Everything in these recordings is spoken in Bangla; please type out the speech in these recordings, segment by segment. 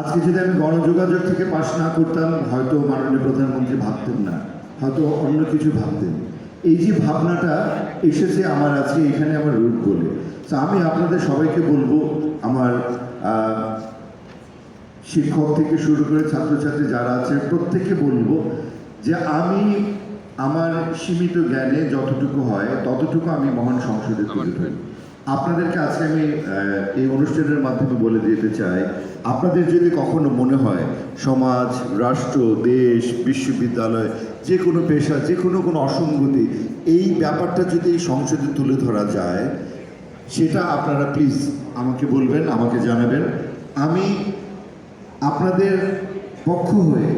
আজকে যদি আমি গণযোগাযোগ থেকে পাশ না করতাম, হয়তো মাননীয় প্রধানমন্ত্রী ভাবতেন না, হয়তো অন্য কিছু ভাবতেন। এই যে ভাবনাটা এসেছে আমার আজকে এখানে আমার রুট বলে। তো আমি আপনাদের সবাইকে বলব, আমার শিক্ষক থেকে শুরু করে ছাত্রছাত্রী যারা আছে, প্রত্যেককে বলব যে আমি আমার সীমিত জ্ঞানে যতটুকু হয়, ততটুকু আমি মহান সংসদে তুলে ধরি। আপনাদেরকে আজকে আমি এই অনুষ্ঠানের মাধ্যমে বলে দিতে চাই, আপনাদের যদি কখনো মনে হয় সমাজ, রাষ্ট্র, দেশ, বিশ্ববিদ্যালয়, যে কোনো পেশা, যে কোনো কোনো অসঙ্গতি, এই ব্যাপারটা যদি সংসদে তুলে ধরা যায়, সেটা আপনারা প্লিজ আমাকে বলবেন, আমাকে জানাবেন। আমি আপনাদের পক্ষ হয়ে,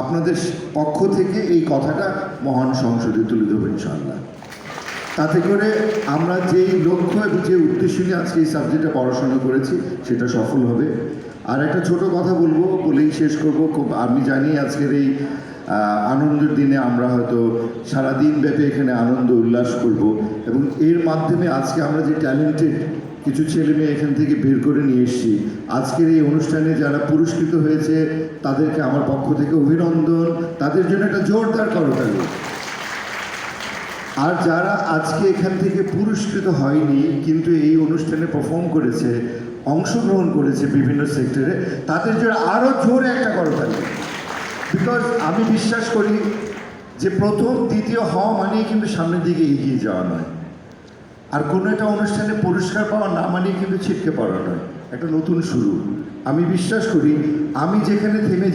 আপনাদের পক্ষ থেকে এই কথাটা মহান সংসদে তুলে দেবো ইনশাল্লাহ তাতে করে আমরা যেই লক্ষ্য এবং যে উদ্দেশ্য নিয়ে আজকে এই সাবজেক্টে পড়াশোনা করেছি, সেটা সফল হবে। আর একটা ছোট কথা বলব, বলেই শেষ করব, খুব আমি জানি আজকের এই আনন্দের দিনে আমরা হয়তো সারাদিন ব্যাপী এখানে আনন্দ উল্লাস করব এবং এর মাধ্যমে আজকে আমরা যে ট্যালেন্টেড কিছু ছেলে মেয়ে এখান থেকে বের করে নিয়ে এসেছি। আজকের এই অনুষ্ঠানে যারা পুরস্কৃত হয়েছে, তাদেরকে আমার পক্ষ থেকে অভিনন্দন। তাদের জন্য একটা জোরদার করতালি। আর যারা আজকে এখান থেকে পুরস্কৃত হয়নি, কিন্তু এই অনুষ্ঠানে পারফর্ম করেছে, অংশগ্রহণ করেছে বিভিন্ন সেক্টরে তাদের জন্য আরও জোরে একটা করতালি বিকজ আমি বিশ্বাস করি যে প্রথম, দ্বিতীয় হওয়া মানেই কিন্তু সামনের দিকে এগিয়ে যাওয়া নয়। আর কোনো একটা অনুষ্ঠানে পুরস্কার পাওয়া না মানেই কিন্তু ছিটকে পড়া নয়। একটা নতুন শুরু। আমি বিশ্বাস করি, আমি যেখানে থেমে